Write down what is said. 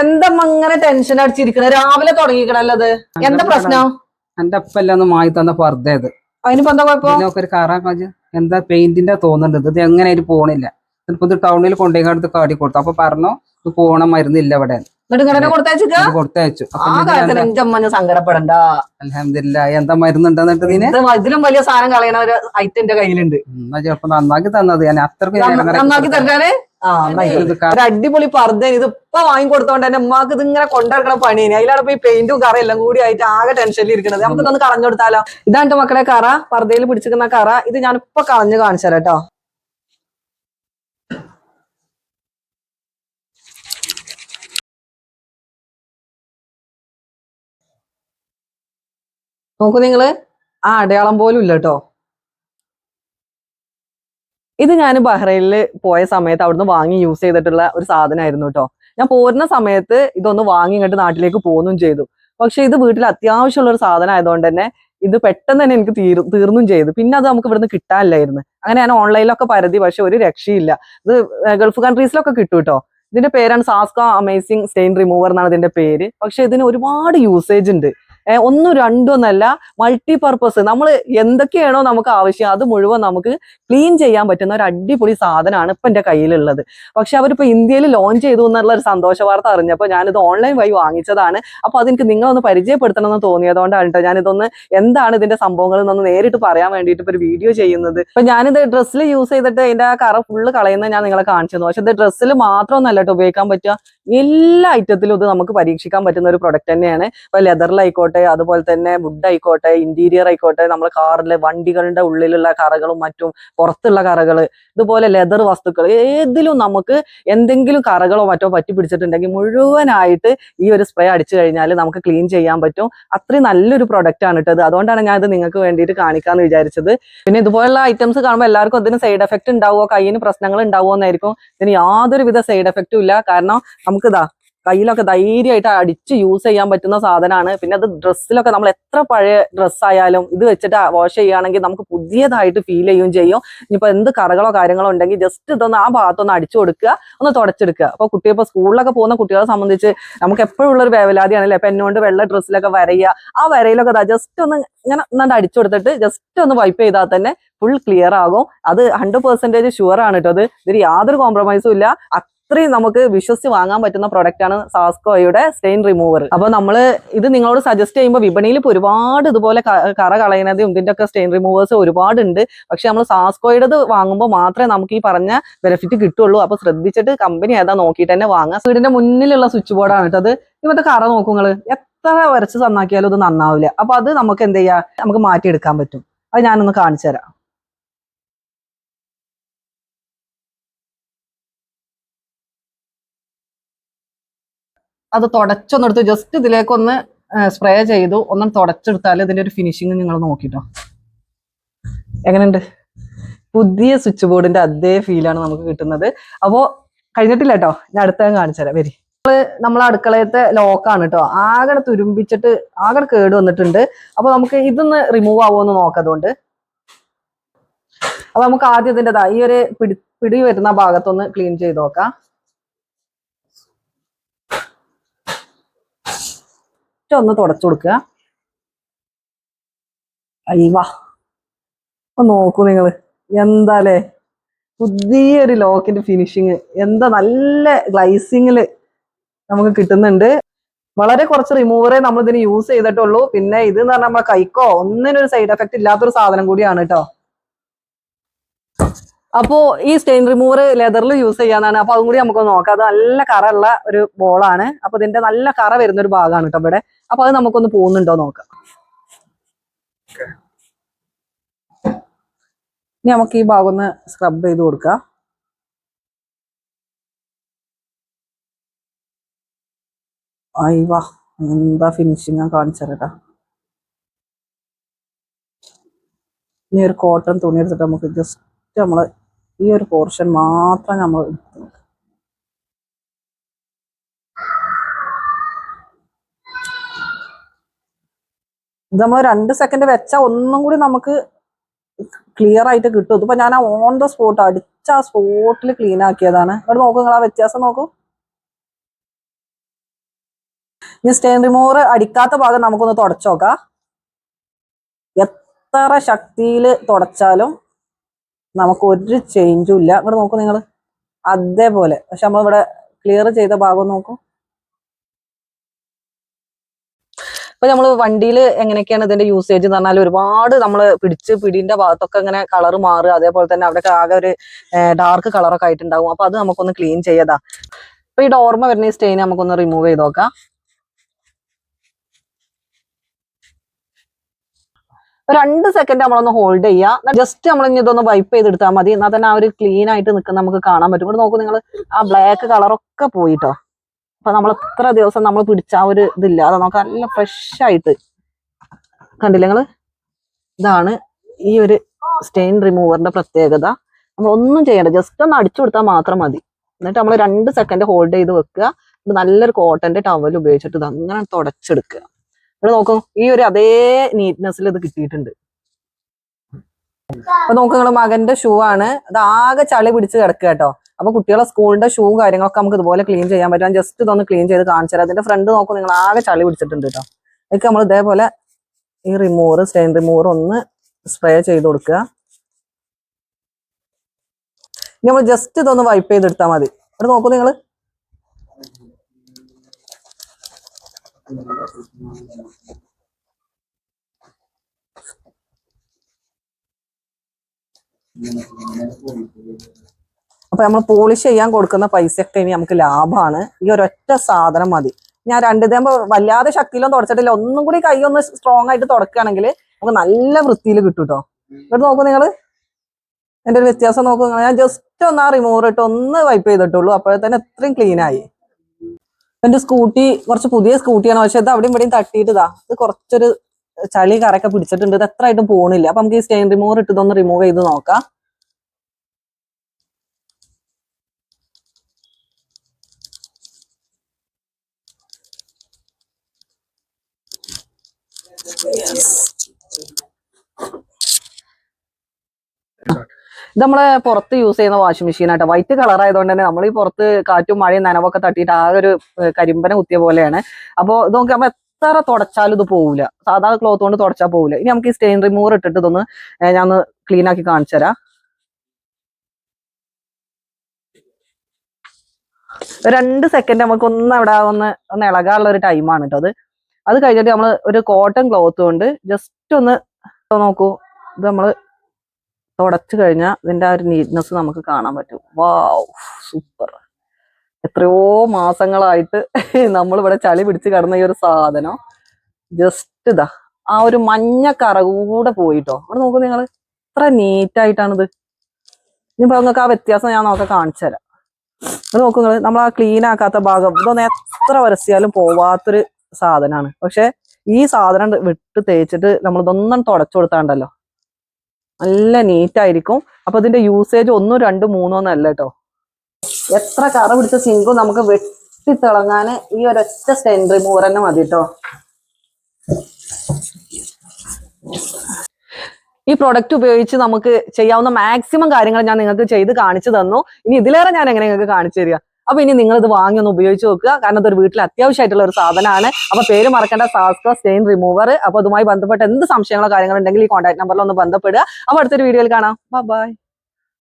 എന്തമ്മ അങ്ങനെ ടെൻഷൻ അടിച്ചിരിക്കണ? രാവിലെ തുടങ്ങിക്കണല്ലോ അത് എന്താ പ്രശ്നം? എന്റെ അപ്പല്ല മായി തന്ന പർദ്ദ ഇത്. അതിനിപ്പോ എന്താ കുഴപ്പം? ഒരു എന്താ പെയിന്റിന്റെ തോന്നുന്നുണ്ട് ഇത് എങ്ങനെ അതിന് പോണില്ല. ചിലപ്പോ ഇത് ടൗണിൽ കൊണ്ടുപോയി അടുത്ത് കാട്ടി കൊടുത്തു. അപ്പൊ പറഞ്ഞു ഇത് പോണ മരുന്നില്ല ഇവിടെ. കൊടുത്തയച്ചു സങ്കടപ്പെടണ്ട. അലഹമില്ല എന്താ മരുന്നുണ്ടെന്നിട്ട് ഇതിലും വലിയ സാധനം കളയണ ഒരു കയ്യിലുണ്ട്. ചിലപ്പോ നന്നാക്കി തന്നത് ഞാൻ. അത്രയ്ക്ക് നന്നാക്കി ഒരു അടിപൊളി പർദ്ദ ഇത് ഇപ്പൊ വാങ്ങിക്കൊടുത്തോണ്ട് തന്നെ അമ്മയ്ക്ക് ഇത് ഇങ്ങനെ കൊണ്ടിറക്കണ പണിയാണ്. അതിലാണ് ഇപ്പൊ ഈ പെയിന്റും കറ എല്ലാം കൂടി ആയിട്ട് ആകെ ടെൻഷനിൽ ഇരിക്കുന്നത് നമുക്ക് ഇതൊന്ന് കളഞ്ഞു കൊടുത്താലോ? ഇതാണ് എന്റെ മക്കളെ കറ. പർദ്ദയിൽ പിടിച്ചിരിക്കുന്ന കറ. ഇത് ഞാൻ ഇപ്പൊ കളഞ്ഞു കാണിച്ചു തരാം കേട്ടോ. നോക്കൂ നിങ്ങൾ. ആ അടയാളം പോലും ഇല്ല കേട്ടോ. ഇത് ഞാൻ ബഹ്റൈനിൽ പോയ സമയത്ത് അവിടുന്ന് വാങ്ങി യൂസ് ചെയ്തിട്ടുള്ള ഒരു സാധനമായിരുന്നു കേട്ടോ ഞാൻ പോരുന്ന സമയത്ത് ഇതൊന്ന് വാങ്ങി ഇങ്ങോട്ട് നാട്ടിലേക്ക് പോന്നും ചെയ്തു. പക്ഷെ ഇത് വീട്ടിൽ അത്യാവശ്യമുള്ള ഒരു സാധനം ആയതുകൊണ്ട് തന്നെ ഇത് പെട്ടെന്ന് തന്നെ എനിക്ക് തീർ തീർന്നും ചെയ്തു. പിന്നെ അത് നമുക്ക് ഇവിടുന്ന് കിട്ടാനില്ലായിരുന്നു. അങ്ങനെ ഞാൻ ഓൺലൈനിലൊക്കെ പരതി പക്ഷെ ഒരു രക്ഷയില്ല. ഇത് ഗൾഫ് കൺട്രീസിലൊക്കെ കിട്ടും കേട്ടോ ഇതിന്റെ പേരാണ് സാസ്ക അമേസിംഗ് സ്റ്റെയിൻ റിമൂവർ എന്നാണ് ഇതിന്റെ പേര്. പക്ഷെ ഇതിന് ഒരുപാട് യൂസേജ് ഉണ്ട്. ഒന്നും രണ്ടും ഒന്നല്ല മൾട്ടി പർപ്പസ് നമ്മൾ എന്തൊക്കെയാണോ നമുക്ക് ആവശ്യം അത് മുഴുവൻ നമുക്ക് ക്ലീൻ ചെയ്യാൻ പറ്റുന്ന ഒരു അടിപൊളി സാധനമാണ് ഇപ്പൊ എന്റെ കയ്യിലുള്ളത്. പക്ഷെ അവരിപ്പോ ഇന്ത്യയിൽ ലോഞ്ച് ചെയ്തു എന്നുള്ള ഒരു സന്തോഷ വാർത്ത അറിഞ്ഞപ്പോൾ ഞാനിത് ഓൺലൈൻ വഴി വാങ്ങിച്ചതാണ്. അപ്പോൾ അതെനിക്ക് നിങ്ങളൊന്ന് പരിചയപ്പെടുത്തണമെന്ന് തോന്നിയതുകൊണ്ടാണ് കേട്ടോ ഞാനിതൊന്ന് എന്താണ് ഇതിന്റെ സംഭവങ്ങൾ എന്നൊന്ന് നേരിട്ട് പറയാൻ വേണ്ടിയിട്ട് ഇപ്പൊ ഒരു വീഡിയോ ചെയ്യുന്നത്. ഇപ്പൊ ഞാനിത് ഡ്രസ്സിൽ യൂസ് ചെയ്തിട്ട് ആ കറ ഫുള്ള് കളയുന്നത് ഞാൻ നിങ്ങളെ കാണിച്ചു പക്ഷെ ഇത് ഡ്രസ്സിൽ മാത്രമൊന്നല്ല കേട്ടോ ഉപയോഗിക്കാൻ പറ്റുക. എല്ലാ ഐറ്റത്തിലും ഇത് നമുക്ക് പരീക്ഷിക്കാൻ പറ്റുന്ന ഒരു പ്രൊഡക്റ്റ് തന്നെയാണ്. ഇപ്പൊ ലെതറിലായിക്കോട്ടെ അതുപോലെ തന്നെ വുഡ് ആയിക്കോട്ടെ ഇന്റീരിയർ ആയിക്കോട്ടെ നമ്മൾ കാറിലെ വണ്ടികളുടെ ഉള്ളിലുള്ള കറകളും മറ്റും പുറത്തുള്ള കറകൾ ഇതുപോലെ ലെതർ വസ്തുക്കൾ ഏതിലും നമുക്ക് എന്തെങ്കിലും കറകളോ മറ്റോ പറ്റി പിടിച്ചിട്ടുണ്ടെങ്കിൽ മുഴുവനായിട്ട് ഈ ഒരു സ്പ്രേ അടിച്ചു കഴിഞ്ഞാൽ നമുക്ക് ക്ലീൻ ചെയ്യാൻ പറ്റും. അത്രയും നല്ലൊരു പ്രൊഡക്റ്റ് ആണ് കേട്ടത് അതുകൊണ്ടാണ് ഞാൻ ഇത് നിങ്ങൾക്ക് വേണ്ടിയിട്ട് കാണിക്കാന്ന് വിചാരിച്ചത്. പിന്നെ ഇതുപോലുള്ള ഐറ്റംസ് കാണുമ്പോൾ എല്ലാവർക്കും അതിന് സൈഡ് എഫക്ട് ഉണ്ടാവുമോ കയ്യിന് പ്രശ്നങ്ങൾ ഉണ്ടാവുമോ എന്നായിരിക്കും. ഇതിന് യാതൊരുവിധ സൈഡ് എഫക്റ്റും ഇല്ല. കാരണം നമുക്കിതാ കയ്യിലൊക്കെ ധൈര്യമായിട്ട് അടിച്ച് യൂസ് ചെയ്യാൻ പറ്റുന്ന സാധനമാണ് പിന്നെ അത് ഡ്രസ്സിലൊക്കെ നമ്മൾ എത്ര പഴയ ഡ്രസ്സായാലും ഇത് വെച്ചിട്ട് വാഷ് ചെയ്യുകയാണെങ്കിൽ നമുക്ക് പുതിയതായിട്ട് ഫീൽ ചെയ്യുകയും ചെയ്യും. ഇനിയിപ്പോൾ എന്ത് കറകളോ കാര്യങ്ങളോ ഉണ്ടെങ്കിൽ ജസ്റ്റ് ഇതൊന്ന് ആ ഭാഗത്തൊന്ന് അടിച്ചു കൊടുക്കുക ഒന്ന് തുടച്ചെടുക്കുക. അപ്പോൾ കുട്ടി ഇപ്പോൾ സ്കൂളിലൊക്കെ പോകുന്ന കുട്ടികളെ സംബന്ധിച്ച് നമുക്ക് എപ്പോഴും ഉള്ള ഒരു അപ്പം എന്നോണ്ട് വെള്ള ഡ്രസ്സിലൊക്കെ വരയുക ആ വരയിലൊക്കെ ജസ്റ്റ് ഒന്ന് ഇങ്ങനെ ഒന്നാണ്ട് അടിച്ചു കൊടുത്തിട്ട് ജസ്റ്റ് ഒന്ന് വൈപ്പ് ചെയ്താൽ തന്നെ ഫുൾ ക്ലിയർ ആകും. അത് ഹൺഡ്രഡ് പെർസെന്റേജ് ഷുവർ ആണ് കേട്ടോ അത്. ഇതിൽ യാതൊരു കോംപ്രമൈസും ഇല്ല. അത്രയും നമുക്ക് വിശ്വസിച്ച് വാങ്ങാൻ പറ്റുന്ന പ്രൊഡക്റ്റ് ആണ് സാസ്കോയുടെ സ്റ്റെയിൻ റിമൂവർ അപ്പൊ നമ്മൾ ഇത് നിങ്ങളോട് സജസ്റ്റ് ചെയ്യുമ്പോൾ വിപണിയിൽ ഇപ്പോൾ ഒരുപാട് ഇതുപോലെ കറ കളയുന്നതും ഇതിന്റെ ഒക്കെ സ്റ്റെയിൻ റിമൂവേഴ്സ് ഒരുപാട് ഉണ്ട് പക്ഷെ നമ്മൾ സാസ്കോയുടേത് വാങ്ങുമ്പോൾ മാത്രമേ നമുക്ക് ഈ പറഞ്ഞ ബെനിഫിറ്റ് കിട്ടുള്ളൂ. അപ്പൊ ശ്രദ്ധിച്ചിട്ട് കമ്പനി ഏതാ നോക്കിയിട്ട് തന്നെ വാങ്ങാം. വീടിന്റെ മുന്നിലുള്ള സ്വിച്ച് ബോർഡാണ് കേട്ടോ അത്. ഇവത്തെ കറ നോക്കുങ്ങൾ എത്ര വരച്ച് നന്നാക്കിയാലും ഇത് നന്നാവില്ല അപ്പൊ അത് നമുക്ക് എന്ത് ചെയ്യാം നമുക്ക് മാറ്റിയെടുക്കാൻ പറ്റും. അത് ഞാനൊന്ന് കാണിച്ചു തരാം. അത് തുടച്ചൊന്നെടുത്ത് ജസ്റ്റ് ഇതിലേക്കൊന്ന് സ്പ്രേ ചെയ്തു. ഒന്നും തുടച്ചെടുത്താൽ ഇതിന്റെ ഒരു ഫിനിഷിങ് നിങ്ങൾ നോക്കിട്ടോ. എങ്ങനെയുണ്ട്? പുതിയ സ്വിച്ച് ബോർഡിന്റെ അതേ ഫീലാണ് നമുക്ക് കിട്ടുന്നത്. അപ്പോ കഴിഞ്ഞിട്ടില്ല കേട്ടോ ഞാൻ അടുത്ത കാണിച്ചു തരാം. വരി. നമ്മളെ അടുക്കളയത്തെ ലോക്കാണ് കേട്ടോ ആകെ തുരുമ്പിച്ചിട്ട് ആകെ കേട് വന്നിട്ടുണ്ട്. അപ്പൊ നമുക്ക് ഇതൊന്ന് റിമൂവ് ആവുമെന്ന് നോക്കതുകൊണ്ട് അപ്പൊ നമുക്ക് ആദ്യം ഇതിന്റെതാ ഈ ഒരു പിടി പിടി വരുന്ന ഭാഗത്തൊന്ന് ക്ലീൻ ചെയ്ത് നോക്കാം. ജസ്റ്റ് ഒന്ന് തുടച്ചു കൊടുക്കുക. അയ്യവാ. നോക്കൂ നിങ്ങൾ. എന്താലേ? പുതിയൊരു ലോക്കിന്റെ ഫിനിഷിങ് എന്താ നല്ല ഗ്ലൈസിങ്ങിൽ നമുക്ക് കിട്ടുന്നുണ്ട്. വളരെ കുറച്ച് റിമൂവറേ നമ്മൾ ഇതിന് യൂസ് ചെയ്തിട്ടുള്ളൂ. പിന്നെ ഇത് എന്ന് പറഞ്ഞാൽ നമ്മുടെ കൈക്കോ ഒന്നിനൊരു സൈഡ് എഫക്ട് ഇല്ലാത്തൊരു സാധനം കൂടിയാണ് കേട്ടോ അപ്പോ ഈ സ്റ്റെയിൻ റിമൂവർ ലെതറിൽ യൂസ് ചെയ്യാനാണ്. അപ്പൊ അതും കൂടി നമുക്ക് നോക്കാം. അത് നല്ല കറയുള്ള ഒരു ബോളാണ് അപ്പൊ ഇതിന്റെ നല്ല കറ വരുന്ന ഒരു ഭാഗമാണ് കേട്ടോ ഇവിടെ. അപ്പൊ അത് നമുക്കൊന്ന് പോകുന്നുണ്ടോ നോക്കാം. ഇനി നമുക്ക് ഈ ഭാഗം ഒന്ന് സ്ക്രബ് ചെയ്ത് കൊടുക്കാം. അയ്വാ എന്താ ഫിനിഷിങ് ഞാൻ കാണിച്ചു ഇനി ഒരു കോട്ടൺ തുണി എടുത്തിട്ട് നമുക്ക് ജസ്റ്റ് നമ്മൾ ഈ ഒരു പോർഷൻ മാത്രം നമ്മൾ ഇത് നമ്മൾ രണ്ട് സെക്കൻഡ് വെച്ചാൽ ഒന്നും കൂടി നമുക്ക് ക്ലിയർ ആയിട്ട് കിട്ടും. ഇതിപ്പോ ഞാൻ ഓൺ ദ സ്പോട്ട് അടിച്ച ആ സ്പോട്ടിൽ ക്ലീൻ ആക്കിയതാണ്. ഇവിടെ നോക്കൂ നിങ്ങൾ ആ വ്യത്യാസം നോക്കൂ. ഇനി സ്റ്റെയിൻ റിമൂവർ അടിക്കാത്ത ഭാഗം നമുക്കൊന്ന് തുടച്ചു നോക്കാം. എത്ര ശക്തിയിൽ തുടച്ചാലും നമുക്ക് ഒരു ചേഞ്ചും ഇല്ല. ഇവിടെ നോക്കൂ നിങ്ങൾ അതേപോലെ. പക്ഷെ നമ്മളിവിടെ ക്ലിയർ ചെയ്ത ഭാഗം നോക്കൂ. ഇപ്പൊ നമ്മൾ വണ്ടിയിൽ എങ്ങനെയൊക്കെയാണ് ഇതിന്റെ യൂസേജ് എന്ന് പറഞ്ഞാൽ ഒരുപാട് നമ്മൾ പിടിച്ച് പിടിന്റെ ഭാഗത്തൊക്കെ ഇങ്ങനെ കളർ മാറുക അതേപോലെ തന്നെ അവിടെ ആകെ ഒരു ഡാർക്ക് കളറൊക്കെ ആയിട്ടുണ്ടാവും. അപ്പൊ അത് നമുക്കൊന്ന് ക്ലീൻ ചെയ്യതാ. അപ്പൊ ഈ ഡോർമ വരുന്ന ഈ സ്റ്റെയിൻ നമുക്കൊന്ന് റിമൂവ് ചെയ്ത് നോക്കാം. രണ്ട് സെക്കൻഡ് നമ്മളൊന്ന് ഹോൾഡ് ചെയ്യുക ജസ്റ്റ് നമ്മൾ ഇനി ഇതൊന്ന് വൈപ്പ് ചെയ്തെടുത്താൽ മതി. എന്നാൽ തന്നെ ആ ഒരു ക്ലീൻ ആയിട്ട് നിൽക്കുന്ന നമുക്ക് കാണാൻ പറ്റും. ഇവിടെ നോക്കൂ നിങ്ങൾ ആ ബ്ലാക്ക് കളറൊക്കെ പോയിട്ടോ. അപ്പൊ നമ്മൾ എത്ര ദിവസം നമ്മൾ പിടിച്ച ആ ഒരു ഇതില്ല. അത് നമുക്ക് നല്ല ഫ്രഷ് ആയിട്ട്. കണ്ടില്ല നിങ്ങൾ? ഇതാണ് ഈ ഒരു സ്റ്റെയിൻ റിമൂവറിന്റെ പ്രത്യേകത. നമ്മൾ ഒന്നും ചെയ്യണ്ട. ജസ്റ്റ് ഒന്ന് അടിച്ചു കൊടുത്താൽ മാത്രം മതി. എന്നിട്ട് നമ്മൾ രണ്ട് സെക്കൻഡ് ഹോൾഡ് ചെയ്ത് വെക്കുക. നല്ലൊരു കോട്ടന്റെ ടവൽ ഉപയോഗിച്ചിട്ട് ഇത് അങ്ങനെ തുടച്ചെടുക്കുക. ഇവിടെ നോക്കൂ ഈ ഒരു അതേ നീറ്റ്നെസ്സിൽ ഇത് കിട്ടിയിട്ടുണ്ട്. അപ്പൊ നോക്ക് നിങ്ങൾ മകന്റെ ഷൂ ആണ്. അത് ആകെ ചളി പിടിച്ച് കിടക്കുക കേട്ടോ. അപ്പൊ കുട്ടികളെ സ്കൂളിന്റെ ഷൂ കാര്യങ്ങളൊക്കെ നമുക്ക് ഇതുപോലെ ക്ലീൻ ചെയ്യാൻ പറ്റും. ജസ്റ്റ് ഇതൊന്ന് ക്ലീൻ ചെയ്ത് കാണിച്ചു തരാം. അതിന്റെ ഫ്രണ്ട് നോക്കൂ നിങ്ങൾ ആകെ ചളി പിടിച്ചിട്ടുണ്ട് കേട്ടോ. ഇതൊക്കെ നമ്മൾ ഇതേപോലെ ഈ റിമൂവർ സ്റ്റെയിൻ റിമൂവർ ഒന്ന് സ്പ്രേ ചെയ്ത് കൊടുക്കുക. ഇനി നമ്മൾ ജസ്റ്റ് ഇതൊന്ന് വൈപ്പ് ചെയ്തെടുത്താൽ മതി. ഇവിടെ നോക്കൂ നിങ്ങൾ. അപ്പൊ നമ്മൾ പോളിഷ് ചെയ്യാൻ കൊടുക്കുന്ന പൈസയൊക്കെ ഇനി നമുക്ക് ലാഭമാണ്. ഈ ഒരൊറ്റ സാധനം മതി. ഞാൻ രണ്ട് ഇതാകുമ്പോ വല്ലാതെ ശക്തിയിലും തുടച്ചിട്ടില്ല. ഒന്നും കൂടി കൈ ഒന്ന് സ്ട്രോങ് ആയിട്ട് തുടക്കുകയാണെങ്കിൽ നമുക്ക് നല്ല വൃത്തിയിൽ കിട്ടും കേട്ടോ ഇവിടെ നോക്കൂ നിങ്ങൾ. എന്റെ ഒരു വ്യത്യാസം നോക്കൂ. നിങ്ങൾ ഞാൻ ജസ്റ്റ് ഒന്ന് ആ റിമൂവർ ഇട്ട് ഒന്ന് വൈപ്പ് ചെയ്തിട്ടുള്ളൂ. എത്രയും ക്ലീൻ ആയി. എന്റെ സ്കൂട്ടി കുറച്ച് പുതിയ സ്കൂട്ടിയാണ്. പക്ഷെ ഇത് അവിടെയും ഇവിടെയും തട്ടിയിട്ട് ഇതാ കുറച്ചൊരു ചളി കറയൊക്കെ പിടിച്ചിട്ടുണ്ട്. ഇത് എത്ര ആയിട്ടും പോണില്ല. അപ്പൊ നമുക്ക് ഈ സ്റ്റെയിൻ റിമൂവർ ഇട്ട് ഇതൊന്ന് റിമൂവ് ചെയ്ത് നോക്കാം. നമ്മൾ പുറത്ത് യൂസ് ചെയ്യുന്ന washing machine auto. White colour ആയതുകൊണ്ട് തന്നെ നമ്മൾ ഈ പുറത്ത് കാറ്റും മഴയും നനവൊക്കെ തട്ടിയിട്ട് ആ ഒരു കരിമ്പനെ കരിമ്പന കുത്തിയ പോലെയാണ്. അപ്പോൾ ഇത് നോക്കി നമ്മൾ എത്ര തുടച്ചാലും ഇത് പോവില്ല സാധാ ക്ലോത്ത് കൊണ്ട് തുടച്ചാൽ പോവില്ല ഇനി നമുക്ക് ഈ സ്റ്റെയിൻ റിമൂവർ ഇട്ടിട്ട് ഇതൊന്ന് ഞാൻ ഒന്ന് ക്ലീൻ ആക്കി കാണിച്ചു തരാം. രണ്ട് സെക്കൻഡ് നമുക്ക് ഒന്ന് അവിടെ ഒന്ന് ഒന്ന് ഇളകാനുള്ള ഒരു ടൈമാണ് കേട്ടോ അത്. അത് കഴിഞ്ഞിട്ട് നമ്മൾ ഒരു കോട്ടൺ ക്ലോത്ത് കൊണ്ട് ജസ്റ്റ് ഒന്ന് നോക്കൂ. ഇത് നമ്മൾ തുടച്ചു കഴിഞ്ഞാൽ ഇതിന്റെ ആ ഒരു നീറ്റ്നെസ് നമുക്ക് കാണാൻ പറ്റും. വാവ് സൂപ്പർ എത്രയോ മാസങ്ങളായിട്ട് നമ്മൾ ഇവിടെ ചളി പിടിച്ച് കിടന്ന ഈ ഒരു സാധനം. ജസ്റ്റ് ഇതാ ആ ഒരു മഞ്ഞ കറ കൂടെ പോയിട്ടോ. അവിടെ നോക്കൂ നിങ്ങൾ എത്ര നീറ്റായിട്ടാണിത് ഇനിയിപ്പോൾ നിങ്ങൾക്ക് ആ വ്യത്യാസം ഞാൻ നോക്കെ കാണിച്ചു തരാം. അത് നോക്കൂ നിങ്ങൾ നമ്മൾ ആ ക്ലീൻ ആക്കാത്ത ഭാഗം ഇതൊന്നും എത്ര വരസിയാലും പോവാത്തൊരു സാധനമാണ് പക്ഷെ ഈ സാധനം വിട്ട് തേച്ചിട്ട് നമ്മളിതൊന്നും തുടച്ചു കൊടുത്താണ്ടല്ലോ. നല്ല നീറ്റ് ആയിരിക്കും. അപ്പൊ ഇതിന്റെ യൂസേജ് ഒന്നും രണ്ടും മൂന്നോ അല്ല കേട്ടോ എത്ര കറ പിടിച്ച സിങ്കും നമുക്ക് വെട്ടി തിളങ്ങാന് ഈ ഒരൊറ്റ സ്റ്റെൻ റിമൂവർ തന്നെ മതി കേട്ടോ ഈ പ്രൊഡക്റ്റ് ഉപയോഗിച്ച് നമുക്ക് ചെയ്യാവുന്ന മാക്സിമം കാര്യങ്ങൾ ഞാൻ നിങ്ങൾക്ക് ചെയ്ത് കാണിച്ചു തന്നു. ഇനി ഇതിലേറെ ഞാൻ എങ്ങനെ നിങ്ങൾക്ക് കാണിച്ചു തരിക അപ്പൊ ഇനി നിങ്ങൾ ഇത് വാങ്ങി ഒന്ന് ഉപയോഗിച്ച് നോക്കുക. കാരണം അതൊരു വീട്ടിൽ അത്യാവശ്യമായിട്ടുള്ള ഒരു സാധനമാണ്. അപ്പൊ പേര് മറക്കേണ്ട സാസ്ക സ്റ്റെയിൻ റിമൂവർ അപ്പൊ അതുമായി ബന്ധപ്പെട്ട് എന്ത് സംശയങ്ങളോ കാര്യങ്ങളോ ഉണ്ടെങ്കിൽ ഈ കോൺടാക്ട് നമ്പറിൽ ഒന്ന് ബന്ധപ്പെടുക. അപ്പൊ അടുത്തൊരു വീഡിയോയിൽ കാണാം. ബൈ